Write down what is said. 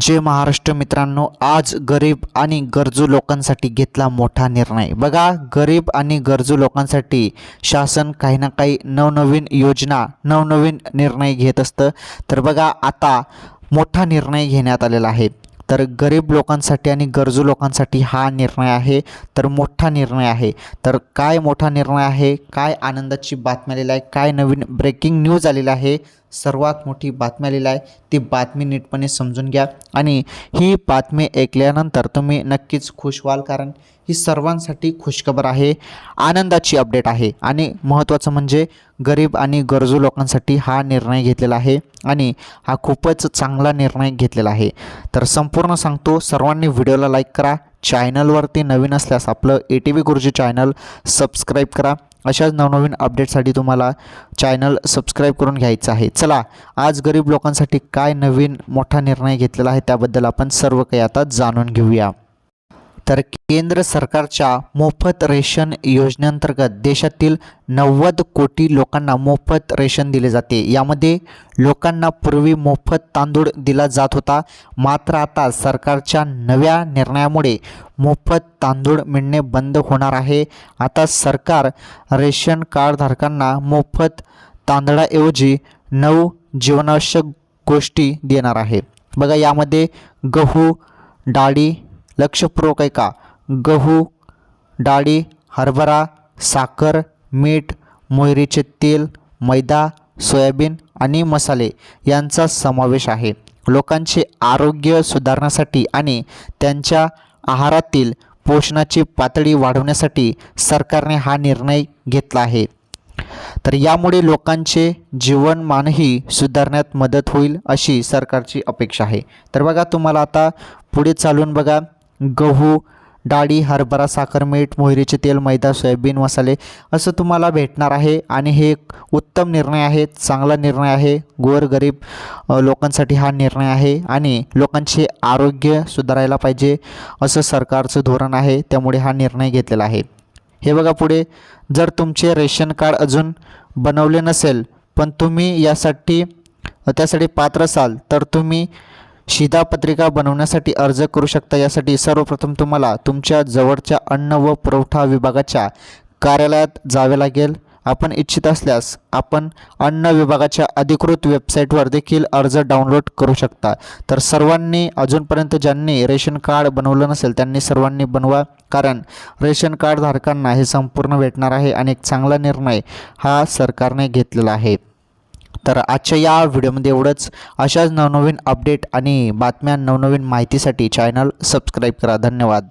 जे महाराष्ट्र मित्रांनो आज गरीब आणि गरजू लोकांसाठी घेतला मोठा निर्णय. बघा गरीब आणि गरजू लोकांसाठी शासन काही ना काही नवनवीन योजना नवनवीन निर्णय घेत असतं. तर बघा आता मोठा निर्णय घेण्यात आलेला आहे. तर गरीब लोकांसाठी आणि गरजू लोकांसाठी हा निर्णय आहे. तर मोठा निर्णय आहे. तर काय मोठा निर्णय आहे? काय आनंदाची बातमी आलेली आहे? काय नवीन ब्रेकिंग न्यूज आलेली आहे? सर्वात मोठी बातमी आलेली आहे. ती बातमी नीटपणे समजून घ्या. आणि ही बातमी ऐकल्यानंतर तुम्ही नक्कीच खुश व्हाल कारण ही सर्वांसाठी खुशखबर आहे. आनंदाची अपडेट आहे. आणि महत्त्वाचं म्हणजे गरीब आणि गरजू लोकांसाठी हा निर्णय घेतलेला आहे. आणि हा खूपच चांगला निर्णय घेतलेला आहे. तर संपूर्ण सांगतो. सर्वांनी व्हिडिओला लाईक करा. चॅनलवरती नवीन असल्यास आपलं A T V Guruji channel subscribe करा. अशाच नवनवीन अपडेटसाठी तुम्हाला चॅनल सबस्क्राईब करून घ्यायचं आहे. चला आज गरीब लोकांसाठी काय नवीन मोठा निर्णय घेतलेला आहे त्याबद्दल आपण सर्व काही आता जाणून घेऊया. तर केंद्र सरकारच्या मोफत रेशन योजनेअंतर्गत देशातील नव्वद कोटी लोकांना मोफत रेशन दिले जाते. यामध्ये लोकांना पूर्वी मोफत तांदूळ दिला जात होता. मात्र आता सरकारच्या नव्या निर्णयामुळे मोफत तांदूळ मिळणे बंद होणार आहे. आता सरकार रेशन कार्डधारकांना मोफत तांदळाऐवजी नऊ जीवनावश्यक गोष्टी देणार आहे. बघा यामध्ये गहू डाळी लक्षपूर्वक ऐका. गहू डाळी हरभरा साखर मीठ मोहरीचे तेल मैदा सोयाबीन आणि मसाले यांचा समावेश आहे. लोकांचे आरोग्य सुधारण्यासाठी आणि त्यांच्या आहारातील पोषणाची पातळी वाढवण्यासाठी सरकारने हा निर्णय घेतला आहे. तर यामुळे लोकांचे जीवनमानही सुधारण्यात मदत होईल अशी सरकारची अपेक्षा आहे. तर बघा तुम्हाला आता पुढे चालून बघा. गहू डाळी हरभरा साखर मीठ मोहरीचे तेल मैदा सोयाबीन मसाले असं तुम्हाला भेटणार आहे आणि हे एक उत्तम निर्णय आहे चांगला निर्णय आहे. गोरगरीब लोकांसाठी हा निर्णय आहे आणि लोकांचे आरोग्य सुधारायला पाहिजे असं सरकारचं धोरण आहे त्यामुळे हा निर्णय घेतलेला आहे. हे बघा पुढे जर तुमचे रेशन कार्ड अजून बनवले नसेल पण तुम्ही यासाठी त्यासाठी पात्र असाल तर तुम्ही शिधापत्रिका बनवण्यासाठी अर्ज करू शकता. यासाठी सर्वप्रथम तुम्हाला तुमच्या जवळच्या अन्न व पुरवठा विभागाच्या कार्यालयात जावे लागेल. आपण इच्छित असल्यास आपण अन्न विभागाच्या अधिकृत वेबसाईटवर देखील अर्ज डाउनलोड करू शकता. तर सर्वांनी अजूनपर्यंत ज्यांनी रेशन कार्ड बनवलं नसेल त्यांनी सर्वांनी बनवा. कारण रेशन कार्ड धारकांना हे संपूर्ण भेटणार आहे आणि एक चांगला निर्णय हा सरकारने घेतलेला आहे. तर आजच्या या व्हिडिओमध्ये एवढंच. अशाच नवनवीन अपडेट आणि बातम्या नवनवीन माहितीसाठी चॅनल सबस्क्राईब करा. धन्यवाद.